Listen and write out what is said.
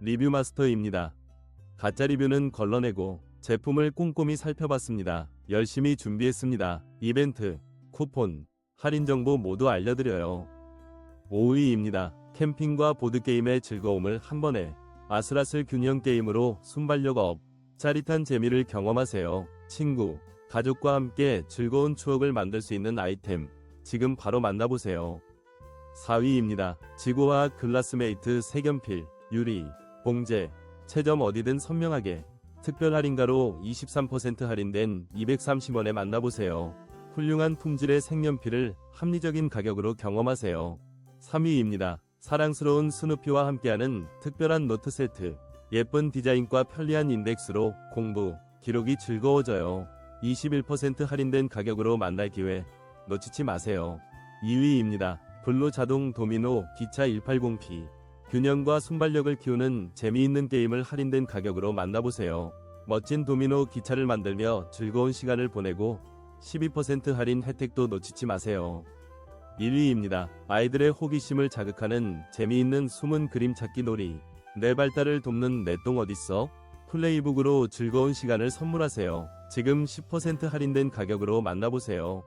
리뷰 마스터입니다. 가짜 리뷰는 걸러내고 제품을 꼼꼼히 살펴봤습니다. 열심히 준비했습니다. 이벤트, 쿠폰, 할인 정보 모두 알려드려요. 5위입니다. 캠핑과 보드게임의 즐거움을 한 번에 아슬아슬 균형 게임으로 순발력 업, 짜릿한 재미를 경험하세요. 친구, 가족과 함께 즐거운 추억을 만들 수 있는 아이템, 지금 바로 만나보세요. 4위입니다. 지구와 글라스메이트 색연필, 유리, 봉제, 채점 어디든 선명하게 특별 할인가로 23% 할인된 230원에 만나보세요. 훌륭한 품질의 색연필을 합리적인 가격으로 경험하세요. 3위입니다. 사랑스러운 스누피와 함께하는 특별한 노트 세트. 예쁜 디자인과 편리한 인덱스로 공부, 기록이 즐거워져요. 21% 할인된 가격으로 만날 기회 놓치지 마세요. 2위입니다. 블루 자동 도미노 기차 180P. 균형과 순발력을 키우는 재미있는 게임을 할인된 가격으로 만나보세요. 멋진 도미노 기차를 만들며 즐거운 시간을 보내고 12% 할인 혜택도 놓치지 마세요. 1위입니다. 아이들의 호기심을 자극하는 재미있는 숨은 그림 찾기 놀이. 내 발달을 돕는 내 똥 어딨어? 플레이북으로 즐거운 시간을 선물하세요. 지금 10% 할인된 가격으로 만나보세요.